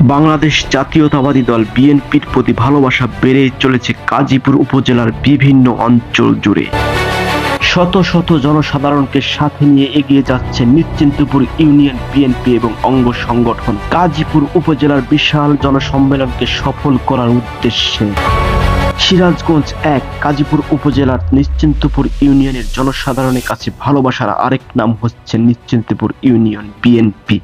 বাংলাদেশ জাতীয়তাবাদী দল বিএনপির প্রতি ভালোবাসা বেড়ে চলেছে গাজীপুর উপজেলার বিভিন্ন অঞ্চল জুড়ে। শত শত জনসাধারণকে সাথে নিয়ে এগিয়ে যাচ্ছে নিশ্চিন্তপুর ইউনিয়ন বিএনপি এবং অঙ্গ সংগঠন। গাজীপুর উপজেলার বিশাল জনসম্মেলনকে সফল করার উদ্দেশ্যে সিরাজগঞ্জ এক গাজীপুর উপজেলার নিশ্চিন্তপুর ইউনিয়নের জনসাধারণের কাছে ভালোবাসার আরেক নাম হচ্ছে নিশ্চিন্তপুর ইউনিয়ন বিএনপি।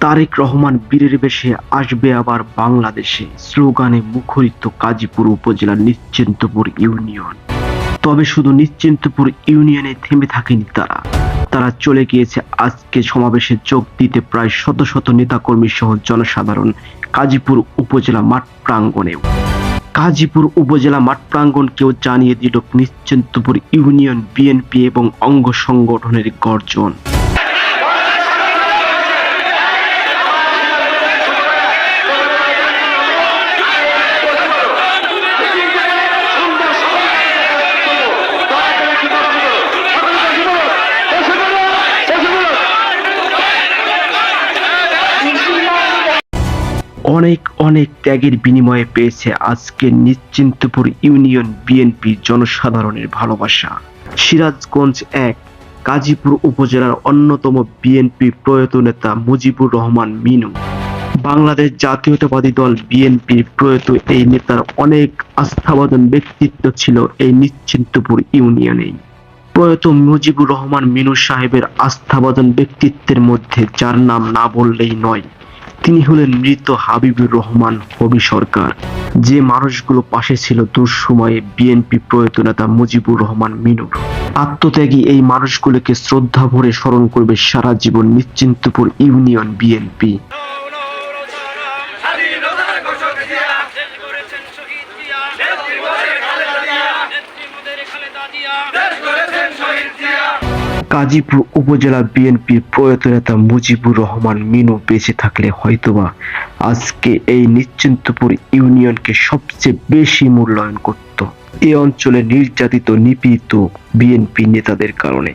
তারেক রহমান বীরের বেশে আসবে আবার বাংলাদেশে। স্লোগানে মুখরিত গাজীপুর উপজেলার নিশ্চিন্তপুর ইউনিয়ন। তবে শুধু নিশ্চিন্তপুর ইউনিয়নে থেমে থাকেনি তারা। তারা চলে গিয়েছে আজকে সমাবেশে যোগ দিতে প্রায় শত শত নেতাকর্মী সহ জনসাধারণ গাজীপুর উপজেলা মাঠ প্রাঙ্গণেও। গাজীপুর উপজেলা মাঠ প্রাঙ্গণকেও জানিয়ে দিল নিশ্চিন্তপুর ইউনিয়ন বিএনপি এবং অঙ্গ সংগঠনের গর্জন। অনেক অনেক ত্যাগের বিনিময়ে পেয়েছে আজকে নিশ্চিন্তপুর ইউনিয়ন বিএনপি জনসাধারণের ভালোবাসা। সিরাজগঞ্জ এক, গাজীপুর উপজেলার অন্যতম বিএনপি প্রয়াত নেতা মুজিবুর রহমান মিনু। বাংলাদেশ জাতীয়তাবাদী দল বিএনপি প্রয়াত এই নেতার অনেক আস্থাবাদন ব্যক্তিত্ব ছিল এই নিশ্চিন্তপুর ইউনিয়নেই। প্রয়াত মুজিবুর রহমান মিনু সাহেবের আস্থাবাদন ব্যক্তিত্বের মধ্যে যার নাম না বললেই নয় তিনি হলেন মৃত হাবিবুর রহমান হবি সরকার। যে মানুষগুলো পাশে ছিল দুঃসময়ে বিএনপি প্রয়াত নেতা মুজিবুর রহমান মিনুর আত্মত্যাগী এই মানুষগুলোকে শ্রদ্ধা ভরে স্মরণ করবে সারা জীবন নিশ্চিন্তপুর ইউনিয়ন বিএনপি। গাজীপুর উপজেলা বিএনপির প্রয়াত নেতা মুজিবুর রহমান মিনু বেঁচে থাকলে হয়তোবা আজকে এই নিশ্চিন্তপুর ইউনিয়নকে সবচেয়ে বেশি মূল্যায়ন করত। এই অঞ্চলে নির্যাতিত, নিপীড়িত বিএনপি নেতাদের কারণে।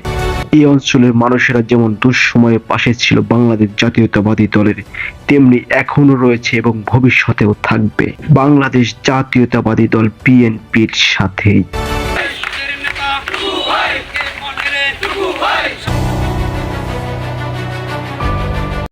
এই অঞ্চলের মানুষেরা যেমন দুঃসময়ে পাশে ছিল বাংলাদেশ জাতীয়তাবাদী দলের, তেমনি এখনও রয়েছে এবং ভবিষ্যতেও থাকবে বাংলাদেশ জাতীয়তাবাদী দল বিএনপির সাথেই। Preto Ruais!